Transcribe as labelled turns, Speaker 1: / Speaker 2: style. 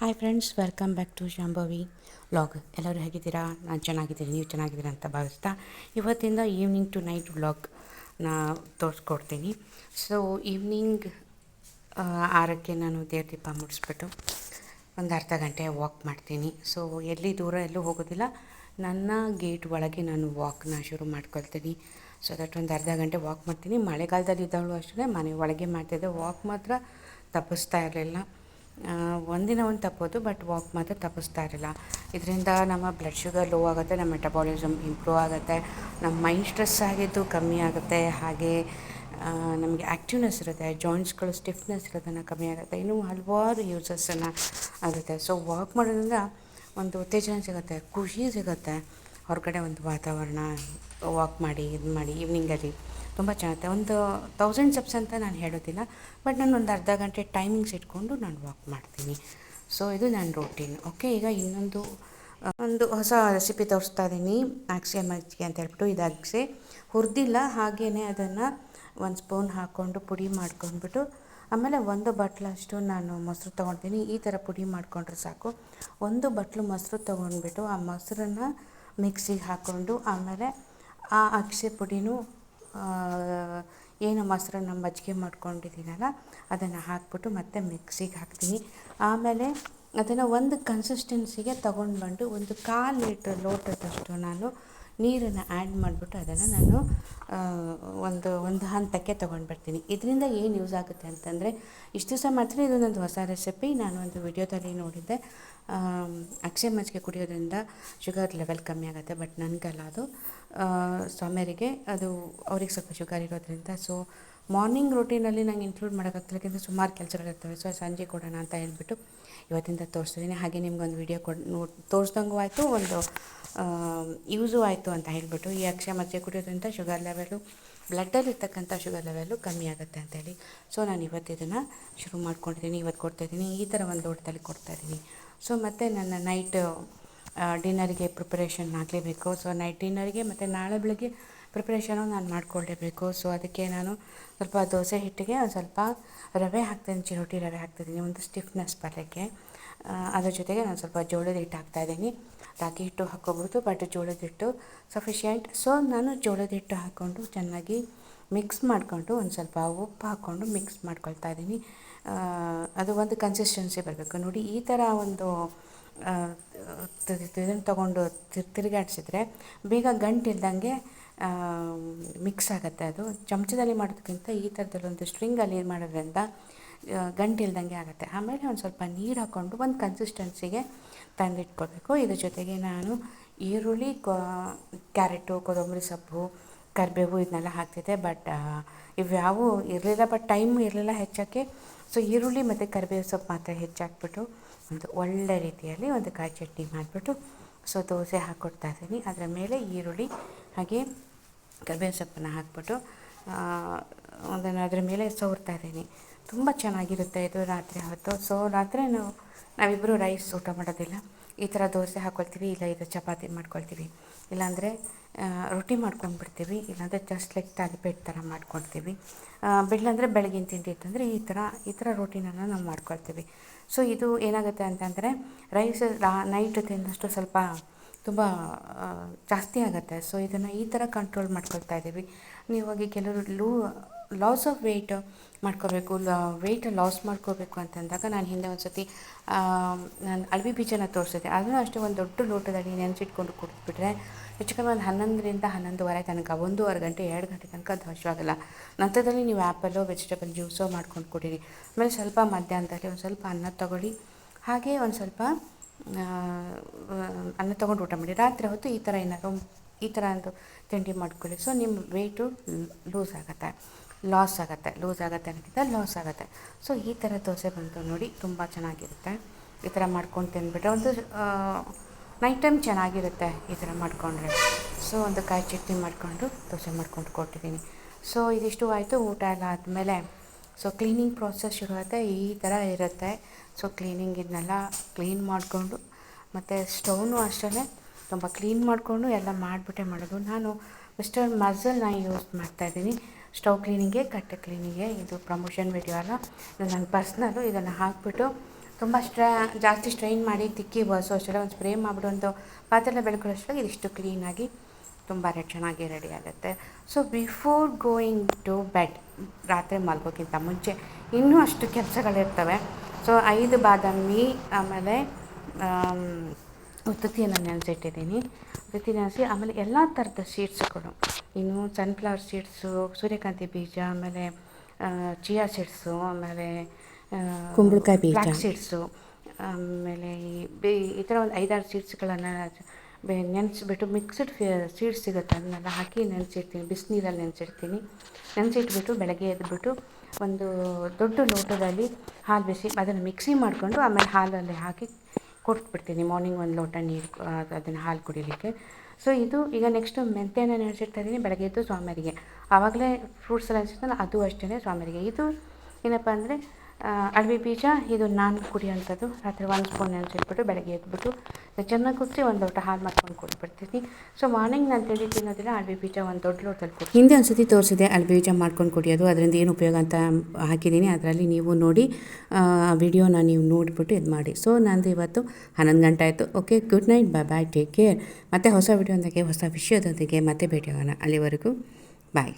Speaker 1: Hi friends welcome back to Shambhavi vlog ಎಲ್ಲರೂ ಹೇಗಿದ್ದೀರಾ? ನಾನು ಚೆನ್ನಾಗಿದ್ದೀನಿ, ನೀವು ಚೆನ್ನಾಗಿದ್ದೀರಾ ಅಂತ ಭಾವಿಸ್ತಾ ಇವತ್ತಿಂದ ಈವ್ನಿಂಗ್ ಟು ನೈಟ್ ವ್ಲಾಗ್ನ ತೋರಿಸ್ಕೊಡ್ತೀನಿ. ಸೊ ಈವ್ನಿಂಗ್ ಆರಕ್ಕೆ ನಾನು ದೇವ್ರ ದೀಪ ಮುಡಿಸ್ಬಿಟ್ಟು ಒಂದು ಅರ್ಧ ಗಂಟೆ ವಾಕ್ ಮಾಡ್ತೀನಿ. ಸೊ ಎಲ್ಲಿ ದೂರ ಎಲ್ಲೂ ಹೋಗೋದಿಲ್ಲ. ನನ್ನ ಗೇಟ್ ಒಳಗೆ ನಾನು ವಾಕ್ನ ಶುರು ಮಾಡ್ಕೊಳ್ತೀನಿ. ಸೊ ದಟ್ ಒಂದು ಅರ್ಧ ಗಂಟೆ ವಾಕ್ ಮಾಡ್ತೀನಿ. ಮಳೆಗಾಲದಲ್ಲಿ ಇದ್ದವಳು ಅಷ್ಟೇ, ಮನೆ ಒಳಗೆ ಮಾಡ್ತಿದ್ದೆ. ವಾಕ್ ಮಾತ್ರ ತಪ್ಪಿಸ್ತಾ ಇರಲಿಲ್ಲ. ಒಂದಿನ ಒಂದು ತಪ್ಪೋದು ಬಟ್ ವಾಕ್ ಮಾತ್ರ ತಪ್ಪಿಸ್ತಾ ಇರಲಿಲ್ಲ ಇದರಿಂದ ನಮ್ಮ ಬ್ಲಡ್ ಶುಗರ್ ಲೋ ಆಗುತ್ತೆ, ನಮ್ಮ ಮೆಟಬಾಲಿಸಮ್ ಇಂಪ್ರೂವ್ ಆಗುತ್ತೆ, ನಮ್ಮ ಮೈಂಡ್ ಸ್ಟ್ರೆಸ್ ಆಗಿದ್ದು ಕಮ್ಮಿ ಆಗುತ್ತೆ, ಹಾಗೆ ನಮಗೆ ಆ್ಯಕ್ಟಿವ್ನೆಸ್ ಇರುತ್ತೆ ಜಾಯಿಂಟ್ಸ್ಗಳು ಸ್ಟಿಫ್ನೆಸ್ ಇರೋದನ್ನು ಕಮ್ಮಿ ಆಗುತ್ತೆ, ಇನ್ನೂ ಹಲವಾರು ಯೂಸಸ್ಸನ್ನು ಆಗುತ್ತೆ. ಸೊ ವಾಕ್ ಮಾಡೋದ್ರಿಂದ ಒಂದು ಉತ್ತೇಜನ ಸಿಗುತ್ತೆ, ಖುಷಿ ಸಿಗುತ್ತೆ. ಹೊರಗಡೆ ಒಂದು ವಾತಾವರಣ ವಾಕ್ ಮಾಡಿ, ಇದು ಮಾಡಿ ಈವ್ನಿಂಗಲ್ಲಿ ತುಂಬ ಚೆನ್ನಾಗುತ್ತೆ ಒಂದು ತೌಸಂಡ್ ಸ್ಟೆಪ್ಸ್ ಅಂತ ನಾನು ಹೇಳೋದಿಲ್ಲ ಬಟ್ ನಾನು ಒಂದು ಅರ್ಧ ಗಂಟೆ ಟೈಮಿಂಗ್ಸ್ ಇಟ್ಕೊಂಡು ನಾನು ವಾಕ್ ಮಾಡ್ತೀನಿ. ಸೊ ಇದು ನನ್ನ ರೊಟೀನ್ ಓಕೆ ಈಗ ಇನ್ನೊಂದು, ಒಂದು ಹೊಸ ರೆಸಿಪಿ ತೋರಿಸ್ತಾ ಇದ್ದೀನಿ ಅಗಸೆ ಮಜ್ಜಿಗೆ ಅಂತ ಹೇಳ್ಬಿಟ್ಟು ಇದು ಅಗಸೆ ಹುರಿದಿಲ್ಲ ಹಾಗೆಯೇ ಅದನ್ನು ಒಂದು ಸ್ಪೂನ್ ಹಾಕ್ಕೊಂಡು ಪುಡಿ ಮಾಡ್ಕೊಂಡ್ಬಿಟ್ಟು, ಆಮೇಲೆ ಒಂದು ಬಟ್ಲಷ್ಟು ನಾನು ಮೊಸರು ತೊಗೊಳ್ತೀನಿ ಈ ಥರ ಪುಡಿ ಮಾಡಿಕೊಂಡ್ರೆ ಸಾಕು. ಒಂದು ಬಟ್ಲು ಮೊಸರು ತೊಗೊಂಡ್ಬಿಟ್ಟು ಆ ಮೊಸರನ್ನು ಮಿಕ್ಸಿಗೆ ಹಾಕ್ಕೊಂಡು ಆಮೇಲೆ ಆ ಅಗಸೆ ಪುಡಿನೂ ಏನು ಮೊಸರನ್ನ ಮಜ್ಜಿಗೆ ಮಾಡ್ಕೊಂಡಿದ್ದೀನಲ್ಲ, ಅದನ್ನು ಹಾಕ್ಬಿಟ್ಟು ಮತ್ತೆ ಮಿಕ್ಸಿಗೆ ಹಾಕ್ತೀನಿ. ಆಮೇಲೆ ಅದನ್ನು ಒಂದು ಕನ್ಸಿಸ್ಟೆನ್ಸಿಗೆ ತೊಗೊಂಡು ಬಂದು ಒಂದು ಕಾಲು ಲೀಟ್ರ್ ಲೋಟದಷ್ಟು ನಾನು ನೀರನ್ನು ಆ್ಯಡ್ ಮಾಡಿಬಿಟ್ಟು ಅದನ್ನು ನಾನು ಒಂದು ಒಂದು ಹಂತಕ್ಕೆ ತೊಗೊಂಡು ಬರ್ತೀನಿ ಇದರಿಂದ ಏನು ಯೂಸ್ ಆಗುತ್ತೆ ಅಂತಂದರೆ, ಇಷ್ಟು ದಿವಸ ಮಾಡ್ತೀನಿ ಇದು ನಂದು ಹೊಸ ರೆಸಿಪಿ ನಾನು ಒಂದು ವಿಡಿಯೋದಲ್ಲಿ ನೋಡಿದ್ದೆ. ಅಕ್ಷಯ ಮಜ್ಜಿಗೆ ಕುಡಿಯೋದ್ರಿಂದ ಶುಗರ್ ಲೆವೆಲ್ ಕಮ್ಮಿ ಆಗುತ್ತೆ ಬಟ್ ನನಗಲ್ಲ ಅದು. ಆ, ಸ್ವಾಮಿಯರಿಗೆ ಅದು ಅವ್ರಿಗೆ ಸ್ವಲ್ಪ ಶುಗರ್ ಇರೋದ್ರಿಂದ. ಸೊ ಮಾರ್ನಿಂಗ್ ರೂಟೀನಲ್ಲಿ ನಂಗೆ ಇನ್ಕ್ಲೂಡ್ ಮಾಡೋಕ್ಕಾಗ್ತಿಲ್ಲ ಯಾಕೆಂದರೆ ಸುಮಾರು ಕೆಲಸಗಳಿರ್ತವೆ ಸೊ ಸಂಜೆ ಕೊಡೋಣ ಅಂತ ಹೇಳ್ಬಿಟ್ಟು ಇವತ್ತಿಂದ ತೋರಿಸ್ತಿದ್ದೀನಿ ಹಾಗೆ ನಿಮ್ಗೊಂದು ವಿಡಿಯೋ ಕೊಡ್ ನೋಡಿ ತೋರಿಸ್ದಂಗೂ ಆಯಿತು ಒಂದು ಯೂಸು ಆಯಿತು ಅಂತ ಹೇಳ್ಬಿಟ್ಟು ಈ ಅಕ್ಷಯ ಮಜ್ಜಿಗೆ ಕುಡಿಯೋದ್ರಿಂದ ಶುಗರ್ ಲೆವೆಲು ಬ್ಲಡ್ಡಲ್ಲಿ ಇರ್ತಕ್ಕಂಥ ಶುಗರ್ ಲೆವೆಲು ಕಮ್ಮಿ ಆಗುತ್ತೆ ಅಂತೇಳಿ ಸೊ ನಾನು ಇವತ್ತು ಇದನ್ನು ಶುರು ಮಾಡ್ಕೊಂಡಿದ್ದೀನಿ ಇವತ್ತು ಕೊಡ್ತಾಯಿದ್ದೀನಿ ಈ ಥರ ಒಂದು ಲೋಟದಲ್ಲಿ ಕೊಡ್ತಾಯಿದ್ದೀನಿ ಸೊ ಮತ್ತು ನನ್ನ ನೈಟ್ ಡಿನ್ನರಿಗೆ ಪ್ರಿಪ್ರೇಷನ್ ಆಗಲೇಬೇಕು. ಸೊ ನೈಟ್ ಡಿನ್ನರ್ಗೆ ಮತ್ತು ನಾಳೆ ಬೆಳಗ್ಗೆ ಪ್ರಿಪ್ರೇಷನು ನಾನು ಮಾಡ್ಕೊಳ್ಳೇಬೇಕು ಸೊ ಅದಕ್ಕೆ ನಾನು ಸ್ವಲ್ಪ ದೋಸೆ ಹಿಟ್ಟಿಗೆ ಒಂದು ಸ್ವಲ್ಪ ರವೆ ಹಾಕ್ತೀನಿ, ಚಿರೋಟಿ ರವೆ ಹಾಕ್ತಿದ್ದೀನಿ, ಒಂದು ಸ್ಟಿಫ್ನೆಸ್ ಬರೋಕ್ಕೆ ಅದ್ರ ಜೊತೆಗೆ ನಾನು ಸ್ವಲ್ಪ ಜೋಳದ ಹಿಟ್ಟು ಹಾಕ್ತಾಯಿದ್ದೀನಿ ರಾಗಿ ಹಿಟ್ಟು ಹಾಕ್ಕೋಬೋದು ಬಟ್ ಜೋಳದ ಹಿಟ್ಟು ಸಫಿಷಿಯೆಂಟ್ ಸೊ ನಾನು ಜೋಳದ ಹಿಟ್ಟು ಹಾಕ್ಕೊಂಡು ಚೆನ್ನಾಗಿ ಮಿಕ್ಸ್ ಮಾಡಿಕೊಂಡು ಒಂದು ಸ್ವಲ್ಪ ಉಪ್ಪು ಹಾಕ್ಕೊಂಡು ಮಿಕ್ಸ್ ಮಾಡ್ಕೊಳ್ತಾ ಇದ್ದೀನಿ. ಅದು ಒಂದು ಕನ್ಸಿಸ್ಟೆನ್ಸಿ ಬರಬೇಕು. ನೋಡಿ, ಈ ಥರ ಒಂದು ಇದನ್ನು ತೊಗೊಂಡು ತಿರ್ ತಿರುಗಾಡಿಸಿದ್ರೆ ಬೇಗ ಗಂಟು ಇಲ್ದಂಗೆ ಮಿಕ್ಸ್ ಆಗುತ್ತೆ ಅದು. ಚಮಚದಲ್ಲಿ ಮಾಡೋದಕ್ಕಿಂತ ಈ ಥರದಲ್ಲೊಂದು ಸ್ಟ್ರಿಂಗಲ್ಲಿ ಮಾಡೋದ್ರಿಂದ ಗಂಟಿಲ್ದಂಗೆ ಆಗುತ್ತೆ. ಆಮೇಲೆ ಒಂದು ಸ್ವಲ್ಪ ನೀರು ಹಾಕ್ಕೊಂಡು ಒಂದು ಕನ್ಸಿಸ್ಟೆನ್ಸಿಗೆ ತಂದಿಟ್ಕೋಬೇಕು. ಇದ್ರ ಜೊತೆಗೆ ನಾನು ಈರುಳ್ಳಿ ಕ್ಯಾರೆಟು, ಕೊತ್ತಂಬರಿ ಸೊಪ್ಪು, ಕರಿಬೇವು ಇದನ್ನೆಲ್ಲ ಹಾಕ್ತಿದ್ದೆ. ಬಟ್ ಇವ್ಯಾವು ಇರಲಿಲ್ಲ. ಬಟ್ ಟೈಮ್ ಇರಲಿಲ್ಲ ಹೆಚ್ಚೋಕ್ಕೆ ಸೊ ಈರುಳ್ಳಿ ಮತ್ತು ಕರಿಬೇವು ಸೊಪ್ಪು ಮಾತ್ರ ಹೆಚ್ಚಾಕ್ಬಿಟ್ಟು ಒಂದು ಒಳ್ಳೆ ರೀತಿಯಲ್ಲಿ ಒಂದು ಕಾಯಿ ಚಟ್ನಿ ಮಾಡಿಬಿಟ್ಟು ಸೊ, ದೋಸೆ ಹಾಕ್ಕೊಡ್ತಾ ಇದ್ದೀನಿ. ಅದರ ಮೇಲೆ ಈರುಳ್ಳಿ ಹಾಗೆ ಕರಿಬೇವು ಸೊಪ್ಪನ್ನು ಹಾಕ್ಬಿಟ್ಟು ಅದನ್ನು ಅದರ ಮೇಲೆ ಸೋರ್ತಾ ಇದ್ದೀನಿ. ತುಂಬ ಚೆನ್ನಾಗಿರುತ್ತೆ ಇದು ರಾತ್ರಿ ಹೊತ್ತು. ಸೊ, ರಾತ್ರಿ ನಾವು ನಾವಿಬ್ಬರು ರೈಸ್ ಊಟ ಮಾಡೋದಿಲ್ಲ. ಈ ಥರ ದೋಸೆ ಹಾಕ್ಕೊಳ್ತೀವಿ ಇಲ್ಲ ಇದು ಚಪಾತಿ ಮಾಡ್ಕೊಳ್ತೀವಿ. ಇಲ್ಲಾಂದರೆ ರೊಟ್ಟಿ ಮಾಡ್ಕೊಂಡ್ಬಿಡ್ತೀವಿ. ಇಲ್ಲಾಂದರೆ ಜಸ್ಟ್ ಲೈಕ್ ತಾಲಿಪೇಟ್ ಥರ ಮಾಡ್ಕೊಳ್ತೀವಿ. ಬೆಳ್ಳಂದರೆ ಬೆಳಗಿನ ತಿಂಡಿ ಇತ್ತಂದರೆ ಈ ಥರ ಈ ಥರ ರೊಟ್ಟಿನನ್ನು ನಾವು ಮಾಡ್ಕೊಳ್ತೀವಿ. ಸೊ ಇದು ಏನಾಗುತ್ತೆ ಅಂತಂದರೆ ರೈಸ್ ನೈಟ್ ತಿಂದಷ್ಟು ಸ್ವಲ್ಪ ತುಂಬ ಜಾಸ್ತಿ ಆಗುತ್ತೆ. ಸೊ ಇದನ್ನು ಈ ಥರ ಕಂಟ್ರೋಲ್ ಮಾಡ್ಕೊಳ್ತಾ ಇದ್ದೀವಿ ನೀವಾಗಿ ಕೆಲವರು ಲಾಸ್ ಆಫ್ ವೆಯ್ಟ್ ಮಾಡ್ಕೋಬೇಕು ವೆಯ್ಟ್ ಲಾಸ್ ಮಾಡ್ಕೋಬೇಕು ಅಂತಂದಾಗ ನಾನು ಹಿಂದೆ ಒಂದು ಸತಿ ನಾನು ಅಳವಿ ಬೀಜನ ತೋರಿಸಿದೆ ಅದನ್ನು ಅಷ್ಟೇ ಒಂದು ದೊಡ್ಡ ಲೋಟದಲ್ಲಿ ನೆನೆಸಿಟ್ಕೊಂಡು ಕುಡಿದ್ಬಿಟ್ರೆ, ಹೆಚ್ಚು ಕಡಿಮೆ ಒಂದು ಹನ್ನೊಂದರಿಂದ ಹನ್ನೊಂದುವರೆ ತನಕ, ಒಂದೂವರೆ ಗಂಟೆ, ಎರಡು ಗಂಟೆ ತನಕ ಅದು ನಂತರದಲ್ಲಿ ನೀವು ಆ್ಯಪಲ್ಲೋ, ವೆಜಿಟೇಬಲ್ ಜ್ಯೂಸೋ ಮಾಡ್ಕೊಂಡು ಕುಡೀರಿ. ಆಮೇಲೆ ಸ್ವಲ್ಪ ಮಧ್ಯಾಹ್ನದಲ್ಲಿ ಒಂದು ಸ್ವಲ್ಪ ಅನ್ನ ತಗೊಳ್ಳಿ. ಹಾಗೆ ಒಂದು ಸ್ವಲ್ಪ ಅನ್ನ ತೊಗೊಂಡು ಊಟ ಮಾಡಿ. ರಾತ್ರಿ ಹೊತ್ತು ಈ ಥರ ಏನಾದ್ರು ಈ ಥರ ಒಂದು ತಿಂಡಿ ಮಾಡ್ಕೊಳ್ಳಿ. ಸೊ ನಿಮ್ಮ ವೆಯ್ಟು ಲೂಸ್ ಆಗುತ್ತೆ. ಲಾಸ್ ಆಗುತ್ತೆ. ಲೂಸ್ ಆಗುತ್ತೆ ಅನ್ನೋಕ್ಕಿಂತ ಲಾಸ್ ಆಗುತ್ತೆ. ಸೊ ಈ ಥರ ದೋಸೆ ಬಂತು ನೋಡಿ, ತುಂಬ ಚೆನ್ನಾಗಿರುತ್ತೆ. ಈ ಥರ ಮಾಡ್ಕೊಂಡು ತಿಂದ್ಬಿಟ್ರೆ ಒಂದು ನೈಟ್ ಟೈಮ್ ಚೆನ್ನಾಗಿರುತ್ತೆ ಈ ಥರ ಮಾಡಿಕೊಂಡ್ರೆ. ಸೊ ಒಂದು ಕಾಯಿ ಚಟ್ನಿ ಮಾಡಿಕೊಂಡು ದೋಸೆ ಮಾಡ್ಕೊಂಡು ಕೊಟ್ಟಿದ್ದೀನಿ. ಸೊ ಇದಿಷ್ಟು ಆಯಿತು. ಊಟ ಎಲ್ಲ ಆದಮೇಲೆ ಸೊ ಕ್ಲೀನಿಂಗ್ ಪ್ರಾಸೆಸ್ ಶುರುವಾಗುತ್ತೆ. ಈ ಥರ ಇರುತ್ತೆ. ಸೊ ಕ್ಲೀನಿಂಗ್ ಇದನ್ನೆಲ್ಲ ಕ್ಲೀನ್ ಮಾಡಿಕೊಂಡು, ಮತ್ತು ಸ್ಟೌನು ಅಷ್ಟೇ ತುಂಬ ಕ್ಲೀನ್ ಮಾಡಿಕೊಂಡು ಎಲ್ಲ ಮಾಡಿಬಿಟ್ಟೆ ಮಾಡೋದು. ನಾನು ಮಿಸ್ಟರ್ ಮಝಲ್ನ ಯೂಸ್ ಮಾಡ್ತಾಯಿದ್ದೀನಿ ಸ್ಟವ್ ಕ್ಲೀನಿಂಗ್ಗೆ ಕಟ್ಟೆ ಕ್ಲೀನಿಂಗ್ಗೆ ಇದು ಪ್ರಮೋಷನ್ ವಿಡಿಯೋ ಅಲ್ಲ. ನಾನು ನನ್ನ ಪರ್ಸ್ನಲ್ಲು ಇದನ್ನು ಹಾಕಿಬಿಟ್ಟು ತುಂಬ ಸ್ಟ್ರಾ ಜಾಸ್ತಿ ಸ್ಟ್ರೈನ್ ಮಾಡಿ ತಿಕ್ಕಿ ಬಸೋ ಅಷ್ಟೆಲ್ಲ ಒಂದು ಸ್ಪ್ರೇ ಮಾಡಿಬಿಡು ಒಂದು ಪಾತ್ರೆ ಬೆಳ್ಕೊಳ್ಳೋಷ್ಟು ಇದಿಷ್ಟು ಕ್ಲೀನಾಗಿ ತುಂಬ ಚೆನ್ನಾಗಿ ರೆಡಿ ಆಗುತ್ತೆ. So before going to bed ರಾತ್ರಿ ಮಲ್ಗೋಕ್ಕಿಂತ ಮುಂಚೆ ಇನ್ನೂ ಅಷ್ಟು ಕೆಲಸಗಳಿರ್ತವೆ. ಸೊ ಐದು ಬಾದಾಮಿ ಆಮೇಲೆ ಆಮ್, ಉತ್ತುತ್ತಿಯನ್ನು ನೆನೆಸಿಟ್ಟಿದ್ದೀನಿ ಉತ್ತುತ್ತಿ ನೆನೆಸಿ ಆಮೇಲೆ ಎಲ್ಲ ಥರದ ಸೀಡ್ಸ್ಗಳು ಇನ್ನು ಸನ್ಫ್ಲವರ್ ಸೀಡ್ಸು ಸೂರ್ಯಕಾಂತಿ ಬೀಜ ಆಮೇಲೆ ಚಿಯಾ ಸೀಡ್ಸು ಆಮೇಲೆ
Speaker 2: ಕುಂಬಳಕಾಯಿ ಬೀಜ.
Speaker 1: ಸೀಡ್ಸು ಆಮೇಲೆ ಈ ಬೇ ಈ ಥರ ಒಂದು ಐದಾರು ಸೀಡ್ಸ್ಗಳನ್ನು ಬೆ ನೆನೆಸಿಬಿಟ್ಟು ಮಿಕ್ಸ್ಡ್ ಸೀಡ್ಸ್ ಸಿಗುತ್ತೆ. ಅದನ್ನೆಲ್ಲ ಹಾಕಿ ನೆನೆಸಿಡ್ತೀನಿ. ಬಿಸಿನೀರಲ್ಲಿ ನೆನೆಸಿಡ್ತೀನಿ. ನೆನೆಸಿಟ್ಬಿಟ್ಟು ಬೆಳಗ್ಗೆ ಎದ್ಬಿಟ್ಟು ಒಂದು ದೊಡ್ಡ ಲೋಟದಲ್ಲಿ ಹಾಲು ಬಿಸಿ ಅದನ್ನು ಮಿಕ್ಸಿ ಮಾಡಿಕೊಂಡು ಆಮೇಲೆ ಹಾಲಲ್ಲಿ ಹಾಕಿ ಕೊಟ್ಬಿಡ್ತೀನಿ ಮಾರ್ನಿಂಗ್ ಒಂದು ಲೋಟ ನೀರು ಅದನ್ನು ಹಾಲು ಕುಡಿಲಿಕ್ಕೆ. ಸೊ ಇದು ಈಗ ನೆಕ್ಸ್ಟು ಮೆಂತ್ಯನ ನೆನೆಸಿಡ್ತಾ ಇದ್ದೀನಿ ಬೆಳಗ್ಗೆ ಎದ್ದು ಸ್ವಾಮಿಯರಿಗೆ. ಆವಾಗಲೇ ಫ್ರೂಟ್ಸ್ ಎಲ್ಲ ನೆನೆಸಿರ್ತಾನೆ ಅದು ಅಷ್ಟೇ ಸ್ವಾಮಿಯರಿಗೆ. ಇದು ಏನಪ್ಪ ಅಂದರೆ ಅಡವಿ ಬೀಜ, ಇದು ನಾನು ಕುಡಿಯೋಂಥದ್ದು ರಾತ್ರಿ ಒಂದು ಸ್ಪೂನ್ ನೆನೆಸಿಟ್ಬಿಟ್ಟು ಬೆಳಗ್ಗೆ ಎದ್ಬಿಟ್ಟು ಚೆನ್ನಾಗಿ ಕುದಿಸಿ ಒಂದು ಲೋಟ ಹಾಲು ಮಾಡ್ಕೊಂಡು ಕೊಟ್ಬಿಡ್ತೀನಿ ಸೊ ಮಾರ್ನಿಂಗ್ ನಾನು ತಿಳಿ ತಿನ್ನೋದಿಲ್ಲ ಅಡವಿ ಬೀಜ ಒಂದು ದೊಡ್ಡ ಲೋಟದಲ್ಲಿ ಕೊಡಿ
Speaker 2: ಹಿಂದೆ ಒಂದು ಸತಿ ತೋರಿಸಿದೆ, ಅಳವಿ ಬೀಜ ಮಾಡ್ಕೊಂಡು ಕುಡಿಯೋದು. ಅದರಿಂದ ಏನು ಉಪಯೋಗ ಅಂತ ಹಾಕಿದ್ದೀನಿ. ಅದರಲ್ಲಿ ನೀವು ನೋಡಿ, ಆ, ವಿಡಿಯೋನ ನೀವು ನೋಡಿಬಿಟ್ಟು ಇದು ಮಾಡಿ. ಸೊ ನಂದು ಇವತ್ತು ಹನ್ನೊಂದು ಗಂಟೆ ಆಯಿತು. Okay good night bye bye take care ಮತ್ತು ಹೊಸ ವಿಡಿಯೋದೊಂದಿಗೆ ಹೊಸ ವಿಷಯದೊಂದಿಗೆ ಮತ್ತೆ ಭೇಟಿಯಾಗೋಣ ಅಲ್ಲಿವರೆಗೂ ಬಾಯ್